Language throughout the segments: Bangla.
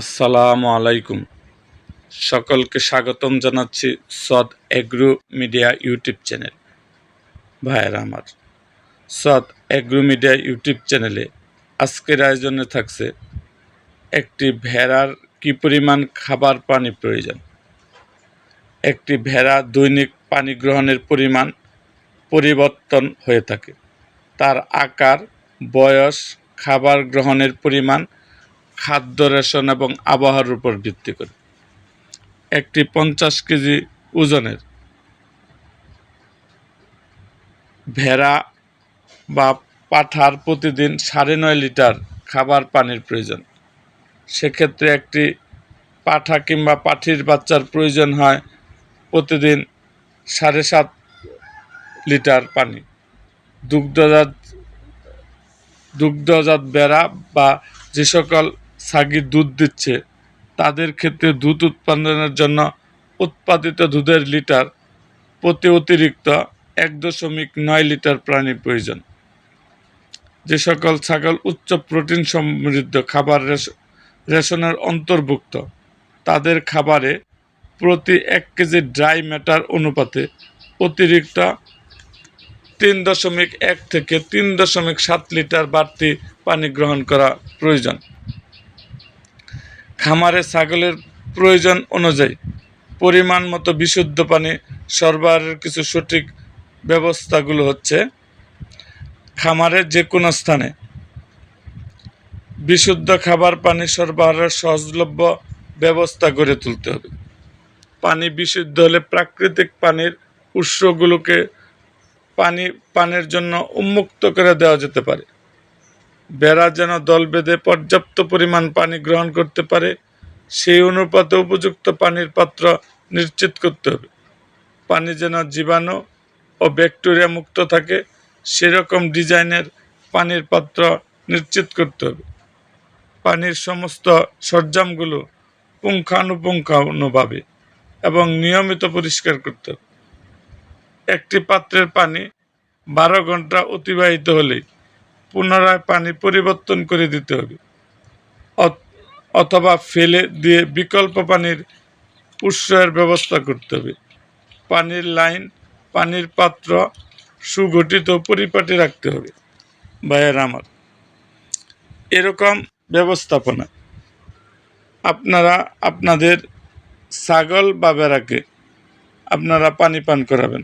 আসসালামু আলাইকুম। সকলকে স্বাগতম জানাচ্ছি সদ এগ্রো মিডিয়া ইউটিউব চ্যানেল। ভাইয়েরা আমার। সদ এগ্রো মিডিয়া ইউটিউব চ্যানেলে আজকের আয়োজনে থাকছে একটি ভেড়ার কী পরিমাণ খাবার পানি প্রয়োজন? একটি ভেড়া দৈনিক পানি গ্রহণের পরিমাণ পরিবর্তন হয়ে থাকে। তার আকার, বয়স, খাবার গ্রহণের পরিমাণ খাদ্য রেশন এবং আবহাওয়ার উপর ভিত্তি করে। একটি পঞ্চাশ কেজি ওজনের ভেড়া বা পাঠার প্রতিদিন সাড়ে নয় লিটার খাবার পানির প্রয়োজন। সেক্ষেত্রে একটি পাঠা কিংবা পাঠির বাচ্চার প্রয়োজন হয় প্রতিদিন সাড়ে সাত লিটার পানি। দুগ্ধজাত দুগ্ধজাত বেড়া বা যে সকল ছাগি দুধ দিচ্ছে। তাদের ক্ষেত্রে দুধ উৎপাদনের জন্য উৎপাদিত দুধের লিটার প্রতি অতিরিক্ত এক দশমিক নয় লিটার প্রাণী প্রয়োজন। যে সকল ছাগল উচ্চ প্রোটিন সমৃদ্ধ খাবার রেশ- রেশনের অন্তর্ভুক্ত, তাদের খাবারে প্রতি এক কেজি ড্রাই ম্যাটার অনুপাতে অতিরিক্ত তিন দশমিক এক থেকে তিন দশমিক সাত লিটার বাড়তি পানি গ্রহণ করা প্রয়োজন। খামারে ছাগলের প্রয়োজন অনুযায়ী পরিমাণ মতো বিশুদ্ধ পানি, সরবরাহের কিছু সঠিক ব্যবস্থাগুলো হচ্ছে খামারের যে কোনো স্থানে বিশুদ্ধ খাবার, পানি সরবরাহের সহজলভ্য ব্যবস্থা গড়ে তুলতে হবে। পানি বিশুদ্ধ হলে প্রাকৃতিক পানির উৎসগুলোকে পানি, পানের জন্য উন্মুক্ত করে দেওয়া যেতে পারে। বেড়া যেন দল বেঁধে পর্যাপ্ত পরিমাণ পানি গ্রহণ করতে পারে, সেই অনুপাতে উপযুক্ত পানির পাত্র নিশ্চিত করতে হবে। পানি যেন জীবাণু ও ব্যাকটেরিয়া মুক্ত থাকে, সেরকম ডিজাইনের পানির পাত্র নিশ্চিত করতে হবে। পানির সমস্ত সরঞ্জামগুলো পুঙ্খানুপুঙ্খানুভাবে এবং নিয়মিত পরিষ্কার করতে হবে। একটি পাত্রের পানি বারো ঘণ্টা অতিবাহিত হলেই পুনরায় পানি পরিবর্তন করে দিতে হবে। অথ- অথবা ফেলে দিয়ে বিকল্প পানির উৎসের ব্যবস্থা করতে হবে। পানির লাইন, পানির পাত্র সুগঠিত পরিপাটি রাখতে হবে। ভাইয়ের আমার। এরকম ব্যবস্থাপনা। আপনারা, আপনাদের ছাগল বা বেড়াকে আপনারা পানি পান করাবেন।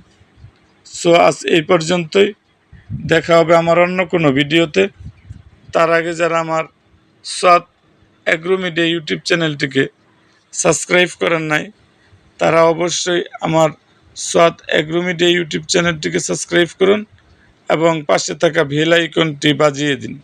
সো আজ এই পর্যন্তই। দেখা হবে আমার অন্য কোনো ভিডিওতে। তার আগে যারা আমার সাত অ্যাগ্রোমিডিয়া ইউটিউব চ্যানেলটিকে সাবস্ক্রাইব করেন নাই, তারা অবশ্যই আমার সাত অ্যাগ্রোমিডিয়া ইউটিউব চ্যানেলটিকে সাবস্ক্রাইব করুন এবং পাশে থাকা ভেল আইকনটি বাজিয়ে দিন।